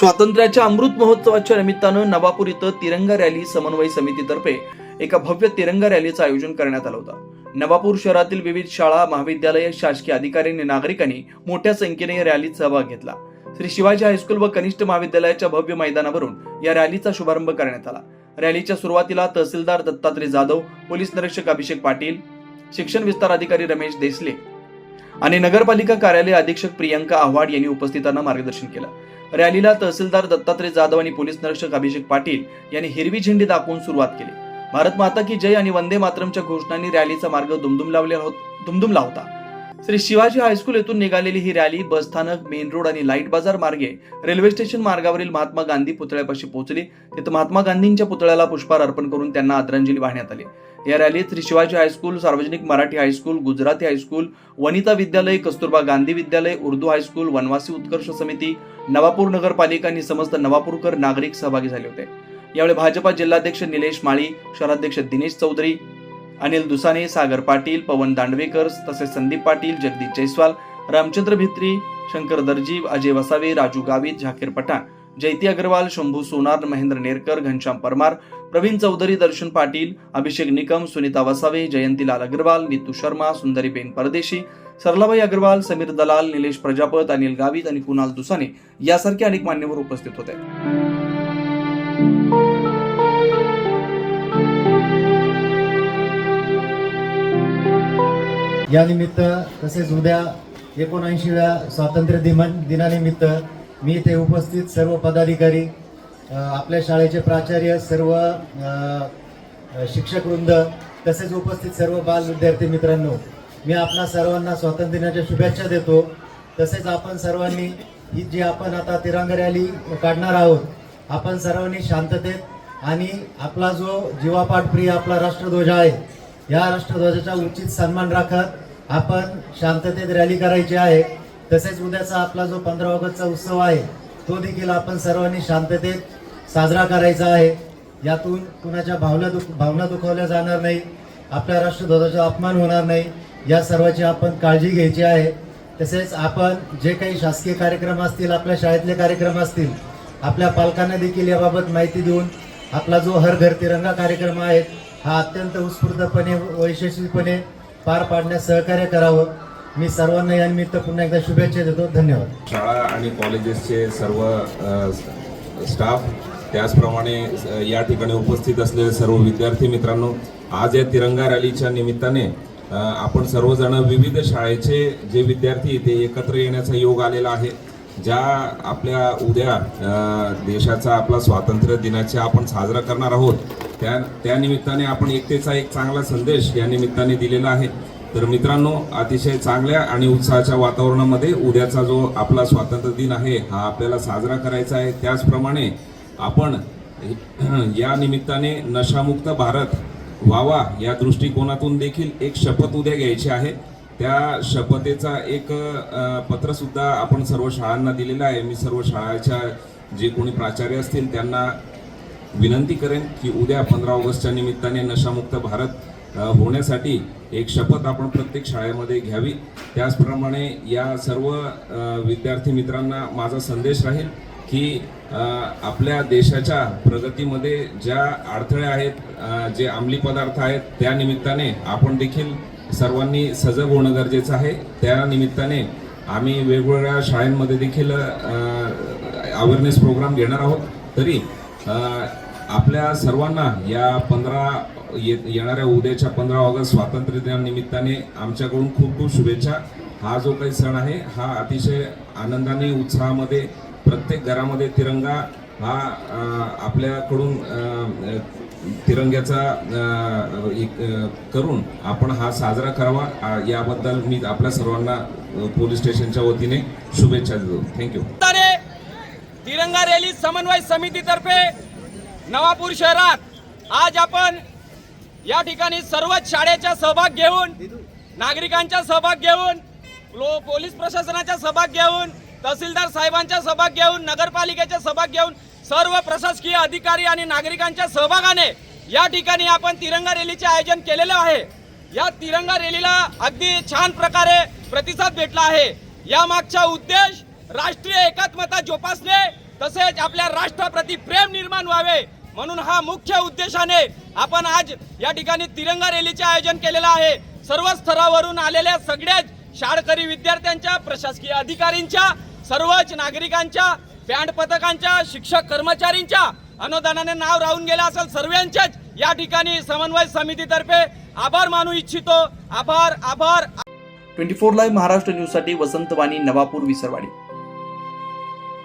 स्वातंत्र्याच्या अमृत महोत्सवाच्या निमित्तानं नवापूर इथं तिरंगा रॅली समन्वय समितीतर्फे एका भव्य तिरंगा रॅलीचं आयोजन करण्यात आलं होतं. नवापूर शहरातील विविध शाळा महाविद्यालय शासकीय अधिकारी आणि नागरिकांनी मोठ्या संख्येने या रॅलीत सहभाग घेतला. श्री शिवाजी हायस्कूल व कनिष्ठ महाविद्यालयाच्या भव्य मैदानावरून या रॅलीचा शुभारंभ करण्यात आला. रॅलीच्या सुरुवातीला तहसीलदार दत्तात्रय जाधव पोलीस निरीक्षक अभिषेक पाटील शिक्षण विस्तार अधिकारी रमेश देसले आणि नगरपालिका कार्यालय अधीक्षक प्रियंका आव्हाड यांनी उपस्थितांना मार्गदर्शन केलं. रॅलीला तहसीलदार दत्तात्रय जाधव आणि पोलीस निरीक्षक अभिषेक पाटील यांनी हिरवी झेंडी दाखवून सुरुवात केली. भारत माता की जय आणि वंदे मातरमच्या घोषणांनी रॅलीचा मार्ग दुमदुम लावला होत दुमदुमला होता. श्री शिवाजी हायस्कूल येथून निघालेली ही रॅली बसस्थानक मेन रोड आणि लाइट बाजार मार्गे रेल्वे स्टेशन मार्गावरील महात्मा गांधी पुतळ्यापाशी पोहोचली. तिथं महात्मा गांधींच्या पुतळ्याला पुष्पहार अर्पण करून त्यांना आदरांजली वाहण्यात आली. या रॅलीत श्री शिवाजी हायस्कूल सार्वजनिक Marathi high school Gujarati high school Vanita Vidyalaya Kasturba Gandhi विद्यालय उर्दू हायस्कूल वनवासी उत्कर्ष समिती नवापूर नगरपालिका आणि समस्त नवापूरकर नागरिक सहभागी झाले होते. यावेळी भाजपा जिल्हाध्यक्ष निलेश माळी शहराध्यक्ष दिनेश चौधरी अनिल दुसाने सागर पाटील पवन दांडवेकर तसेच संदीप पाटील जगदीश जयस्वाल रामचंद्र भित्री शंकर दर्जी अजय वसावे राजू गावित झाकीर पठाण जयती अग्रवाल शंभू सोनार महेंद्र नेरकर घनश्याम परमार प्रवीण चौधरी दर्शन पाटील अभिषेक निकम सुनीता वसावे जयंतीलाल अग्रवाल नीतू शर्मा सुंदरीबेन परदेशी सरलाबाई अग्रवाल समीर दलाल निलेश प्रजापत अनिल गावित आणि कुणाल दुसाने यासारखे अनेक मान्यवर उपस्थित होते. यानिमित्त तसेच उद्या एकोणऐंशीव्या स्वातंत्र्य दिन दिनानिमित्त मी इथे उपस्थित सर्व पदाधिकारी आपल्या शाळेचे प्राचार्य सर्व शिक्षकवृंद तसेच उपस्थित सर्व बाल विद्यार्थी मित्रांनो मी आपणा सर्वांना स्वातंत्र्य दिनाच्या शुभेच्छा देतो. तसेच आपण सर्वांनी ही जी आपण आता तिरंगा रॅली काढणार आहोत आपण सर्वांनी शांततेत आणि आपला जो जीवापाठ प्रिय आपला राष्ट्रध्वज आहे या राष्ट्रध्वजाचा उचित सन्मान राखत आपण शांततेत रॅली करायची आहे. तसेच उद्याचा आपला जो पंधरा ऑगस्टचा उत्सव आहे तो देखील आपण सर्वांनी शांततेत साजरा करायचा आहे. यातून कुणाच्या भावना दुख भावना दुखावल्या जाणार नाही आपल्या राष्ट्रध्वजाचा अपमान होणार नाही या सर्वाची आपण काळजी घ्यायची आहे. तसेच आपण जे काही शासकीय कार्यक्रम असतील आपल्या शाळेतले कार्यक्रम असतील आपल्या पालकांना देखील याबाबत माहिती देऊन आपला जो हर घर तिरंगा कार्यक्रम आहे हा अत्यंत उत्स्फूर्तपणे व यशस्वीपणे पार पाडण्यास सहकार्य करावं. मी सर्वांना या निमित्त पुन्हा एकदा शुभेच्छा देतो. धन्यवाद. शाळा आणि कॉलेजेसचे सर्व स्टाफ त्याचप्रमाणे या ठिकाणी उपस्थित असलेले सर्व विद्यार्थी मित्रांनो आज या तिरंगा रॅलीच्या निमित्ताने आपण सर्वजण विविध शाळेचे जे विद्यार्थी ते एकत्र येण्याचा योग आलेला आहे ज्या आपल्या उद्या देशाचा आपला स्वातंत्र्य दिनाचे आपण साजरा करणार आहोत त्या त्यानिमित्ताने आपण एकतेचा एक चांगला संदेश या निमित्ताने दिलेला आहे. तर मित्रांनो अतिशय चांगल्या आणि उत्साहाच्या वातावरणामध्ये उद्याचा जो आपला स्वातंत्र्य दिन आहे हा आपल्याला साजरा करायचा आहे. त्याचप्रमाणे आपण या निमित्ताने नशामुक्त भारत व्हावा या दृष्टिकोनातून देखील एक शपथ उद्या घ्यायची आहे. त्या शपथेचा एक पत्रसुद्धा आपण सर्व शाळांना दिलेलं आहे. मी सर्व शाळाच्या जे कोणी प्राचार्य असतील त्यांना विनंती करेन की उद्या पंधरा ऑगस्टच्या निमित्ताने नशामुक्त भारत होण्यासाठी एक शपथ आपण प्रत्येक शाळेमध्ये घ्यावी. त्याचप्रमाणे या सर्व विद्यार्थी मित्रांना माझा संदेश राहील की आपल्या देशाच्या प्रगतीमध्ये ज्या अडथळे आहेत जे अंमली पदार्थ आहेत त्या निमित्ताने आपण देखील सर्वांनी सजग होणं गरजेचं आहे. त्या निमित्ताने आम्ही वेगवेगळ्या शाळांमध्ये देखील अवेअरनेस प्रोग्राम घेणार आहोत. तरी आपल्या सर्वांना या पंधरा ये येणाऱ्या उद्याच्या पंधरा ऑगस्ट स्वातंत्र्य दिनानिमित्ताने आमच्याकडून खूप खूप शुभेच्छा. हा जो काही सण आहे हा अतिशय आनंदाने उत्साहामध्ये प्रत्येक घरामध्ये तिरंगा हा आपल्याकडून तिरंग्याचा एक, करून आपण हा साजरा करावा. याबद्दल मी आपल्या सर्वांना पोलीस स्टेशनच्या वतीने शुभेच्छा देतो. थँक्यू तिरंगा रॅली समन्वय समितीतर्फे नवापूर शहरात आज आपण या ठिकाणी सर्वच शाळेचा सहभाग घेऊन नागरिकांचा सहभाग घेऊन लो पोलीस प्रशासनाचा सहभाग घेऊन तहसीलदार साहेबांचा सहभाग घेऊन नगरपालिकेचा सहभाग घेऊन सर्व प्रशासकीय अधिकारी आणि नागरिकांच्या सहभागाने या ठिकाणी आपण तिरंगा रॅलीचे आयोजन केलेलं आहे. या तिरंगा रॅलीला अगदी छान प्रकारे प्रतिसाद भेटला आहे. या मागचा उद्देश राष्ट्रीय एकात्मता जोपासणे तसेच आपल्या राष्ट्राप्रती प्रेम निर्माण व्हावे म्हणून हा मुख्य उद्देशाने आपण आज या ठिकाणी तिरंगा रॅलीचे आयोजन केलेलं आहे. सर्व स्तरावरून आलेल्या सगळ्याच शाळकरी विद्यार्थ्यांच्या प्रशासकीय अधिकारींच्या सर्वच नागरिकांच्या बँड पथकांच्या शिक्षक कर्मचारींच्या अनुदानाने नाव राहून गेलं असेल सर्वांच्याच या ठिकाणी समन्वय समितीतर्फे आभार मानू इच्छितो. आभार आभार. ट्वेंटी फोर लाईव्ह महाराष्ट्र न्यूजसाठी वसंतवाणी नवापूर विसरवाडी.